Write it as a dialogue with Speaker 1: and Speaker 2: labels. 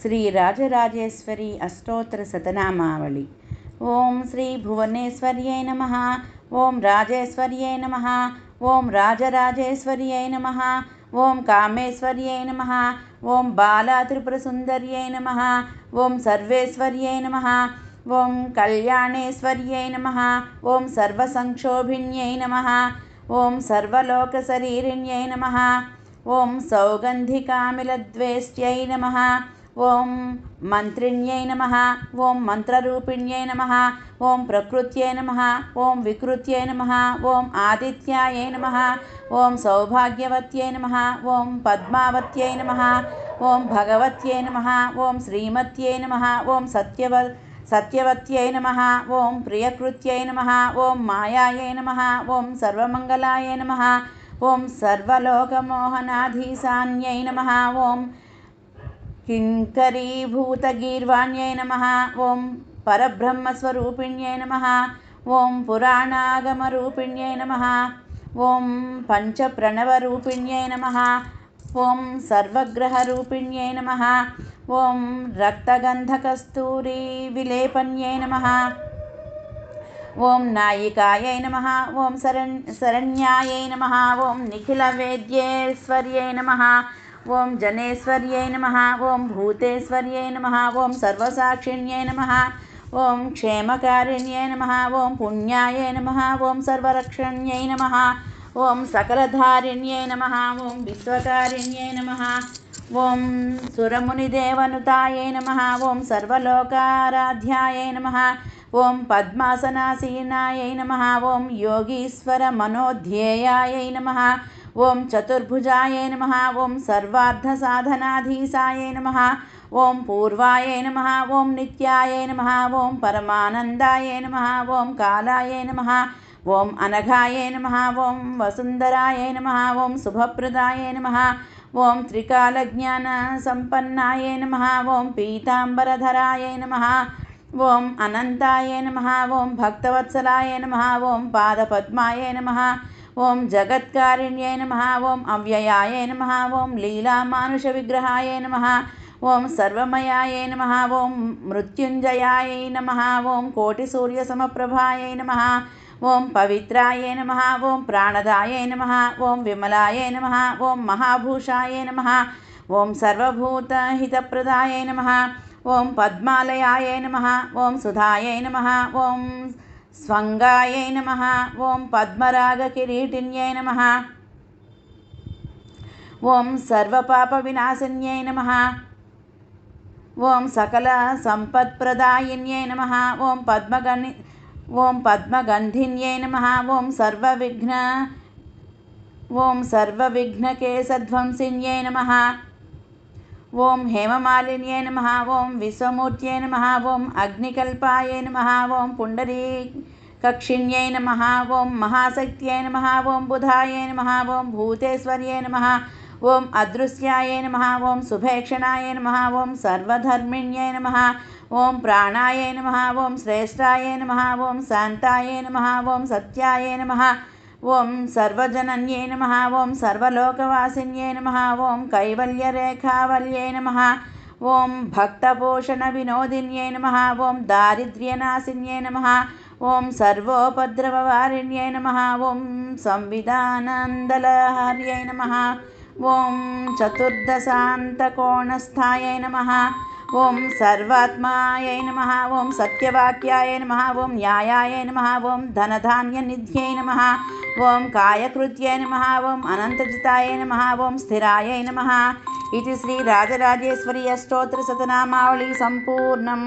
Speaker 1: శ్రీ రాజరాజేశ్వరి అష్టోత్తర శతనామావళి ఓం శ్రీ భువనేశ్వర్యై నమ ఓం రాజేశ్వర్యై నమ ఓం రాజరాజేశ్వర్యై నమ ఓం కామేశ్వర్యై నమ ఓం బాలా త్రిపురసుందర్యై నమ ఓం సర్వేశ్వర్యై నమ ఓం కళ్యాణేశ్వర్యై నమ ఓం సర్వసంక్షోభిణ్యై నమ ఓం సర్వలోకశరీరిణ్యై నమ ఓం మంత్రిణ్యై నమ ఓం మంత్రరూపిణ్యై నమ ఓం ప్రకృత్యై నమ ఓం వికృత్యై నమ ఓం ఆదిత్యాయై నమ ఓం సౌభాగ్యవత్యై నమ ఓం పద్మావత్యై నమ ఓం భగవత్యై నమ ఓం శ్రీమత్యై నమ ఓం సత్యవ సత్యవత్యై నమ ఓం ప్రియకృత్యై నమ ఓం మాయాయై నమ ఓం సర్వమంగళాయ నమ ఓం సర్వలోకమోహనాధీశాన్యై నమ ఓం కింకరీభూతగీర్వాణ్యై నమ ఓం పరబ్రహ్మస్వరూపిణ్యై నమ ఓం పురాణాగమరూపిణ్యై నమ ఓం పంచప్రణవరూపిణ్యై నమ ఓం సర్వగ్రహరూపిణ్యై నమ ఓం రక్తగంధకస్తూరీ విలేపన్యై నమ ఓం నాయికాయై నమ ఓం శరణ్ శరణ్యాయై నమ ఓం నిఖిలవేద్యేశ్వర్యై నమ ఓం జనేశ్వర్యై నమ ఓం భూతేశ్వర్యై నమ ఓం సర్వసాక్షిణ్యై నమ ఓం క్షేమకారిణ్యై నమ ఓం పుణ్యాయై నమ ఓం సర్వరక్షణ్యై నమ ఓం సకలధారిణ్యై నమ ఓం విశ్వకారిణ్యై నమ ఓం సురమునిదేవనుతాయై నమ ఓం సర్వలోకారాధ్యాయై నమ ఓం పద్మాసనాసీనాయై నమ ఓం యోగీశ్వరమనోధ్యేయాయై నమ ఓం చతుర్భుజాయ నమ ఓం సర్వార్థసాధనాధీశాయై నమ ఓం పూర్వాయ నమ ఓం నిత్యాయ నమ ఓం పరమానందాయ నమ ఓం కాలాయ నమ ఓం అనఘాయ నమ ఓం వసుంధరాయ నమ ఓం శుభప్రదాయ నమ ఓం త్రికాలజ్ఞాన సంపన్నాయ నమ ఓం పీతాంబరధరాయ నమ ఓం అనంతాయ నమ ఓం భక్తవత్సలాయ నమ ఓం పాదపద్మాయ నమ ఓం జగత్కారిణ్యై నమ ఓం అవ్యయాయ నమ ఓం లీలామానుష విగ్రహాయ నమ ఓం సర్వమయాయ నమ ఓం మృత్యుంజయాయ నమ ఓం కోటిసూర్యసమప్రభాయ నమ ఓం పవిత్రాయ నమ ఓం ప్రాణదాయ నమ ఓం విమలాయ నమ ఓం మహాభూషాయ నమ ఓం సర్వభూతహితప్రదాయ నమ ఓం పద్మాలయాయ నమ ఓం సుధాయ నమ ఓం స్వంగాయై నమ. ఓం పద్మరాగ కిరీటిన్యై నమ. ఓం సర్వపాప వినాశిన్యై నమ. ఓం సకల సంపత్ప్రదాయిన్యై నమ. ఓం పద్మగణి ఓం పద్మగంధిన్యై నమ. ఓం సర్వవిఘ్న ఓం సర్వవిఘ్నకేశధ్వంసిన్యై నమ. ఓం హేమమాలిన్యే నమ ఓం విశ్వమూర్త్యే నమ ఓం అగ్నికల్పాయ నమ ఓం పుండరీ కక్షిణ్యై నమ ఓం మహాశక్త్యై నమ ఓం బుధాయ నమ ఓం భూతేశ్వర్యై నమ ఓం అదృశ్యాయ నమ ఓం శుభేక్షణాయ నమ ఓం సర్వధర్మిణ్యై నమ ఓం ప్రాణాయ నమ ఓం శ్రేష్టాయ నమ ఓం శాంతాయ నమ ఓం సత్యాయ నమ ॐ सर्वजनन्ये नमः ॐ सर्वलोकवासिन्ये नमः ॐ कैवल्यरेखावल्ये नमः ॐ भक्तपोषणविनोदिन्ये नमः ॐ दारिद्र्यनाशिन्ये नमः ॐ सर्वोपद्रववारिण्ये नमः ॐ संविधानन्दलहार्यै नमः ॐ चतुर्दशान्तकोणस्थाय नमः ఓం సర్వాత్మాయ నమ. ఓం సత్యవాక్యాయ నమ. ఓం న్యాయాయ నమ. ఓం ధనధాన్య నిధ్యై నమ. ఓం కాయకృత్యై నమ. ఓం అనంతజితాయ నమ. ఓం స్థిరాయ నమ. ఇది శ్రీ రాజరాజేశ్వరి అష్టోత్తర శతనామావళి సంపూర్ణం.